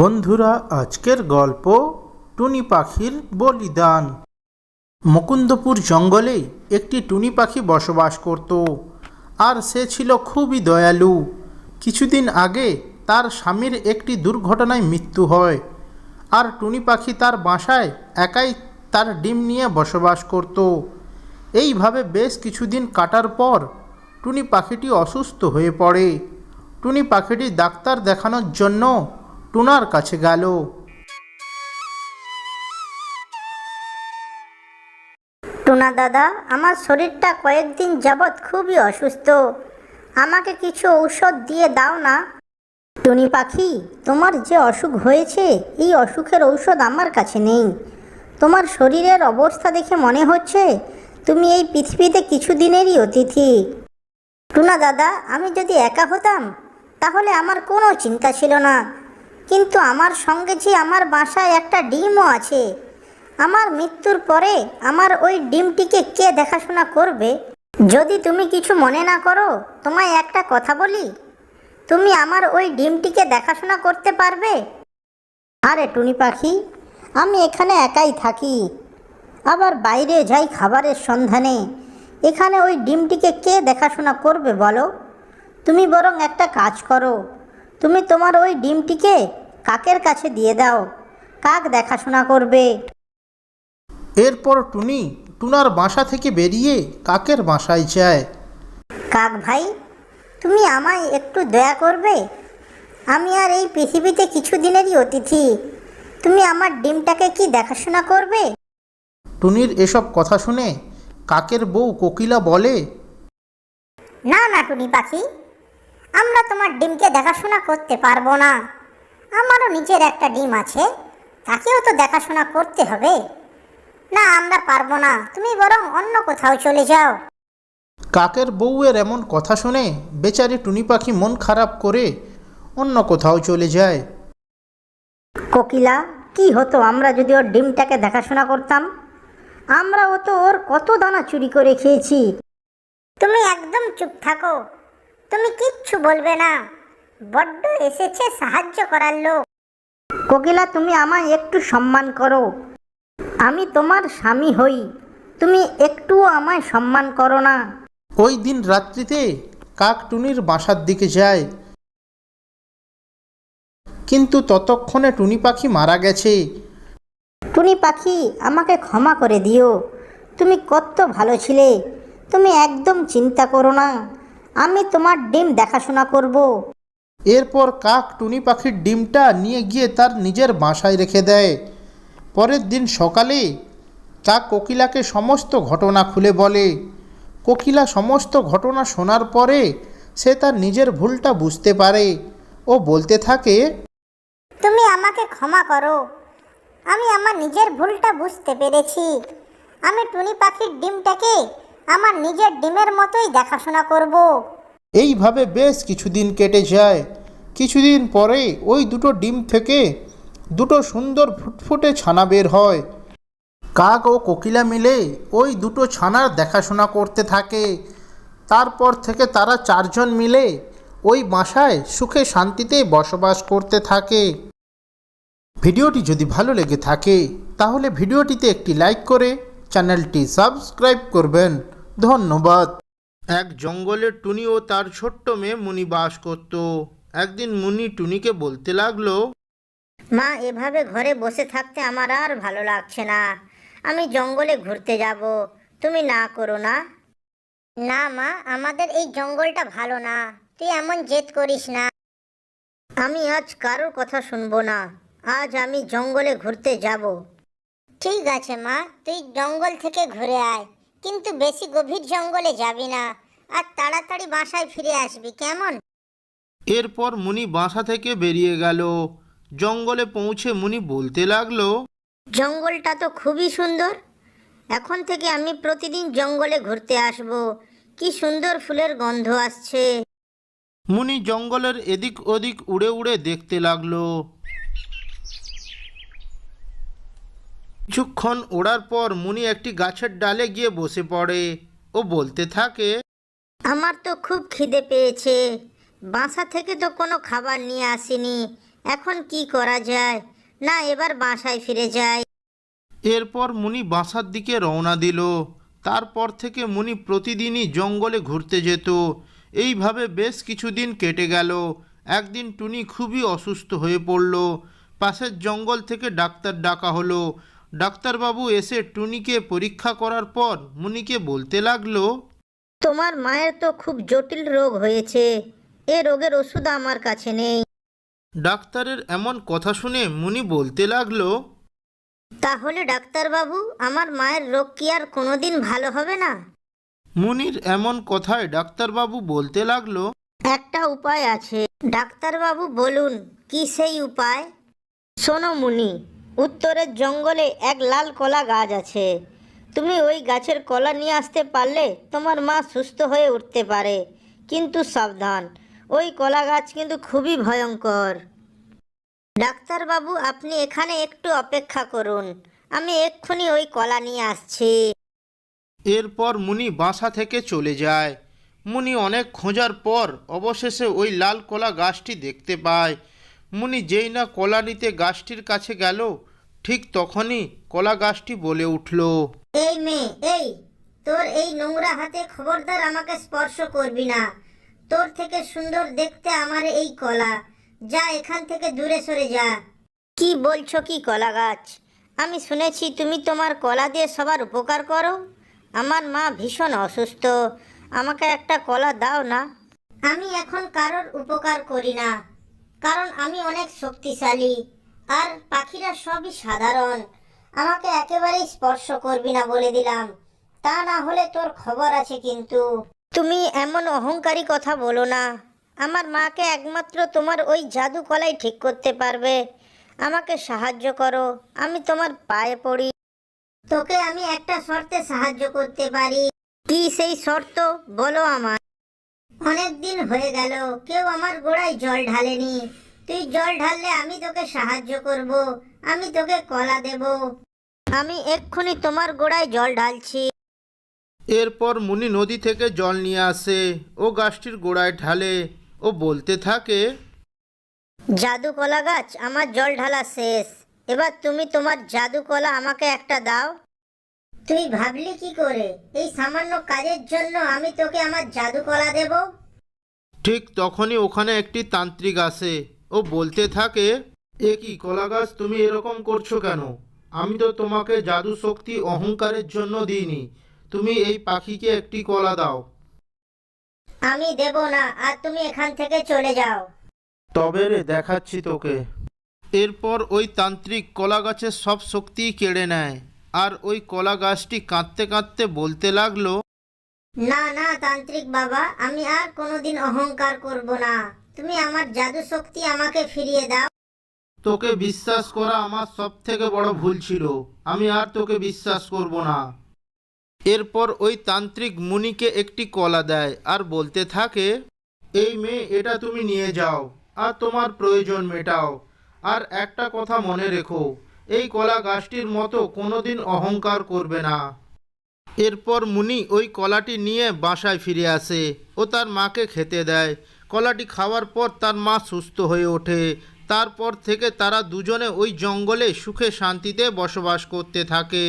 বন্ধুরা, আজকের গল্প টুনি পাখির বলিদান। মুকুন্দপুর জঙ্গলে একটি টুনি পাখি বসবাস করত, আর সে ছিল খুবই দয়ালু। কিছুদিন আগে তার স্বামীর একটি দুর্ঘটনায় মৃত্যু হয়, আর টুনি পাখি তার বাসায় একাই তার ডিম নিয়ে বসবাস করত। এইভাবে বেশ কিছুদিন কাটার পর টুনি পাখিটি অসুস্থ হয়ে পড়ে। টুনি পাখিটি ডাক্তার দেখানোর জন্য টুনার কাছে গেল। টুনা দাদা, আমার শরীরটা কয়েকদিন যাবৎ খুবই অসুস্থ। আমাকে কিছু ঔষধ দিয়ে দাও না। টুনি পাখি, তোমার যে অসুখ হয়েছে, এই অসুখের ঔষধ আমার কাছে নেই। তোমার শরীরের অবস্থা দেখে মনে হচ্ছে তুমি এই পৃথিবীতে কিছুদিনেরই অতিথি। টুনা দাদা, আমি যদি একা হতাম, তাহলে আমার কোনো চিন্তা ছিল না। কিন্তু আমার সঙ্গে যে আমার বাসায় একটা ডিমও আছে। আমার মৃত্যুর পরে আমার ওই ডিমটিকে কে দেখাশোনা করবে? যদি তুমি কিছু মনে না করো, তোমায় একটা কথা বলি। তুমি আমার ওই ডিমটিকে দেখাশোনা করতে পারবে? আরে টুনি পাখি, আমি এখানে একাই থাকি। আবার বাইরে যাই খাবারের সন্ধানে। এখানে ওই ডিমটিকে কে দেখাশোনা করবে বলো? তুমি বরং একটা কাজ করো। তুমি তোমার ওই ডিমটিকে কাকের কাছে দিয়ে দাও। কাক দেখাশোনা করবে। এরপর টুনি টুনার বাসা থেকে বেরিয়ে কাকের বাসায় যায়। কাক ভাই তুমি আমায় একটু দয়া করবে? আমি আর এই পৃথিবীতে কিছু দিনেরই অতিথি। তুমি আমার ডিমটাকে কি দেখাশোনা করবে? টুনির এসব কথা শুনে কাকের বউ কোকিলা বলে না না টুনি পাখি আমরা তোমার ডিমকে দেখাশোনা করতে পারব না। আমারও নিজের একটা ডিম আছে তাকেও তো দেখাশোনা করতে হবে। না আমরা পারব না তুমি বরং অন্য কোথাও চলে যাও। কাকের বউয়ের এমন কথা শুনে বেচারি টুনি পাখি মন খারাপ করে অন্য কোথাও চলে যায়। কোকিলা কি হতো আমরা যদি ওর ডিমটাকে দেখাশোনা করতাম? আমরাও তো ওর কত দানা চুরি করে খেয়েছি। তুমি একদম চুপ থাকো তুমি কিচ্ছু বলবে না। বড্ড এসেছে সাহায্য করার লোক। কোকিলা তুমি আমায় একটু সম্মান করো। আমি তোমার স্বামী হই। তুমি একটুও আমায় সম্মান করো না। ওই দিন রাত্রিতে কাক টুনির বাসার দিকে যায়। কিন্তু ততক্ষণে টুনি পাখি মারা গেছে। টুনি পাখি আমাকে ক্ষমা করে দিও। তুমি কত ভালো ছিলে। তুমি একদম চিন্তা করো না। আমি তোমার ডিম দেখাশোনা করব। এরপর কাক টুনি পাখির ডিমটা নিয়ে গিয়ে তার নিজের বাসায় রেখে দেয়। পরের দিন সকালে কাক কোকিলাকে সমস্ত ঘটনা খুলে বলে। কোকিলা সমস্ত ঘটনা শোনার পরে সে তার নিজের ভুলটা বুঝতে পারে ও বলতে থাকে, তুমি আমাকে ক্ষমা করো। আমি আমার নিজের ভুলটা বুঝতে পেরেছি। আমি টুনি পাখির ডিমটাকে আমার নিজের ডিমের মতোই দেখাশোনা করব। এইভাবে বেশ কিছুদিন কেটে যায়। কিছুদিন পরে ওই দুটো ডিম থেকে দুটো সুন্দর ফুটফুটে ছানা বের হয়। কাক ও কোকিলা মিলে ওই দুটো ছানার দেখাশোনা করতে থাকে। তারপর থেকে তারা চারজন মিলে ওই বাসায় সুখে শান্তিতে বসবাস করতে থাকে। ভিডিওটি যদি ভালো লেগে থাকে, তাহলে ভিডিওটিতে একটি লাইক করে চ্যানেলটি সাবস্ক্রাইব করবেন। ধন্যবাদ। এক জঙ্গলের টুনি ও তার ছোট্ট মেয়ে মুনি বাস করত। একদিন মুনি টুনিকে বলতে লাগল, মা, এভাবে ঘরে বসে থাকতে আমার আর ভালো লাগছে না। আমি জঙ্গলে ঘুরতে যাব। তুমি না করো না? না মা, আমাদের এই জঙ্গলটা ভালো না। তুই এমন জেদ করিস না। আমি আজ কারোর কথা শুনব না। আজ আমি জঙ্গলে ঘুরতে যাব। ঠিক আছে মা, তুই জঙ্গল থেকে ঘুরে আয়। কিন্তু বেশি গভীর জঙ্গলে যাবি না। আর তাড়াতাড়ি বাসায় ফিরে আসবি কেমন? এরপর মুনি বাসা থেকে বেরিয়ে গেল। জঙ্গলে পৌঁছে মুনি বলতে লাগল জঙ্গলটা তো খুবই সুন্দর। এখন থেকে আমি প্রতিদিন জঙ্গলে ঘুরতে আসব। কি সুন্দর ফুলের গন্ধ আসছে। মুনি জঙ্গলের এদিক ওদিক উড়ে উড়ে দেখতে লাগল। কিছুক্ষণ ওড়ার পর মুনি একটি গাছের ডালে গিয়ে বসে পড়ে। ও বলতে থাকে আমার তো খুব খিদে পেয়েছে। বাসা থেকে তো কোনো খাবার নিয়ে আসিনি। এখন কি করা যায়? না, এবার বাসায় ফিরে যাই। এরপর মুনি বাসার দিকে রওনা দিল। তারপর থেকে মুনি প্রতিদিনই জঙ্গলে ঘুরতে যেত। এইভাবে বেশ কিছুদিন কেটে গেল। একদিন টুনি খুবই অসুস্থ হয়ে পড়ল। পাশের জঙ্গল থেকে ডাক্তার ডাকা হলো। ডাক্তারবাবু এসে টুনিকে পরীক্ষা করার পর মুনিকে বলতে লাগল তোমার মায়ের তো খুব জটিল রোগ হয়েছে। এ রোগের ওষুধ আমার কাছে নেই। ডাক্তারের এমন কথা শুনে মুনি বলতে লাগল তাহলে ডাক্তারবাবু আমার মায়ের রোগ কি আর কোনোদিন ভালো হবে না? মুনির এমন কথায় ডাক্তারবাবু বলতে লাগল একটা উপায় আছে। ডাক্তারবাবু বলুন কি সেই উপায়? শোনো মুনি উত্তরের জঙ্গলে এক লাল কলা গাছ আছে। তুমি ওই গাছের কলা নিয়ে আসতে পারলে তোমার মা সুস্থ হয়ে উঠতে পারে। কিন্তু সাবধান, ওই কলা গাছ কিন্তু খুবই ভয়ঙ্কর। ডাক্তারবাবু, আপনি এখানে একটু অপেক্ষা করুন। আমি এক্ষুনি ওই কলা নিয়ে আসছি। এরপর মুনি বাসা থেকে চলে যায়। মুনি অনেক খোঁজার পর অবশেষে ওই লাল কলা গাছটি দেখতে পায়। মুনি যেই না কলা নিতে গাছটির কাছে গেল, ঠিক তখনই কলা গাছটি বলে উঠল। এই মেয়ে, এই, তোর এই নোংরা হাতে খবরদার আমাকে স্পর্শ করবি না। তোর থেকে সুন্দর দেখতে আমার এই কলা। যা এখান থেকে দূরে সরে যা। কি বলছো কি কলা গাছ? আমি শুনেছি তুমি তোমার কলা দিয়ে সবার উপকার করো। আমার মা ভীষণ অসুস্থ। আমাকে একটা কলা দাও না। আমি এখন কারোর উপকার করি না। কারণ আমি অনেক শক্তিশালী। আর পাখিরা সবই সাধারণ। আমাকে একেবারেই স্পর্শ করবি না বলে দিলাম। তা না হলে তোর খবর আছে কিন্তু। তুমি এমন অহংকারী কথা বলো না। আমার মাকে একমাত্র তোমার ওই জাদু কলাই ঠিক করতে পারবে। আমাকে সাহায্য করো। আমি তোমার পায়ে পড়ি। তোকে আমি একটা শর্তে সাহায্য করতে পারি। কি সেই শর্ত? বলো আমার অনেক দিন হয়ে গেল। কেউ আমার গোড়ায় জল ঢালেনি। তুই জল ঢাললে আমি তোকে সাহায্য করব। আমি তোকে কলা দেব। আমি এক্ষুনি তোমার গোড়ায় জল ঢালছি। এরপর মুনি নদী থেকে জল নিয়ে আসে ও গাছটির গোড়ায় ঢালে ও বলতে থাকে জাদু কলা গাছ আমার জল ঢালা শেষ। এবার তুমি তোমার জাদু কলা আমাকে একটা দাও। তুই ভাবলি কি করে? এই সামান্য কাজের জন্য আমি তোকে আমার জাদু কলা দেব? ঠিক তখনই ওখানে একটি তান্ত্রিক আসে ও বলতে থাকে এ কি কলা গাছ তুমি এরকম করছ কেন? আমি তো তোমাকে জাদু শক্তি অহংকারের জন্য দিইনি। তুমি এই পাখিকে একটি কলা দাও। আমি দেব না আর তুমি এখান থেকে চলে যাও। তবে রে দেখাচ্ছি তোকে। এরপর ওই তান্ত্রিক কলা গাছের সব শক্তি কেড়ে নেয়। আর ওই কলা গাছটি কাঁদতে কাঁদতে বলতে লাগল না না তান্ত্রিক বাবা আমি আর কোনোদিন অহংকার করব না। তুমি আমার জাদু শক্তি আমাকে ফিরিয়ে দাও। তোকে বিশ্বাস করা আমার সব থেকে বড় ভুল ছিল। আমি আর তোকে বিশ্বাস করব না। এরপর ওই তান্ত্রিক মুনিকে একটি কলা দেয় আর বলতে থাকে, এই মেয়ে, এটা তুমি নিয়ে যাও আর তোমার প্রয়োজন মেটাও। আর একটা কথা মনে রেখো, এই কলা গাছটির মতো কোনোদিন অহংকার করবে না। এরপর মুনি ওই কলাটি নিয়ে বাসায় ফিরে আসে ও তার মাকে খেতে দেয়। কলাটি খাওয়ার পর তার মা সুস্থ হয়ে ওঠে তারপর থেকে তারা দুজনে ওই জঙ্গলে সুখে শান্তিতে বসবাস করতে থাকে।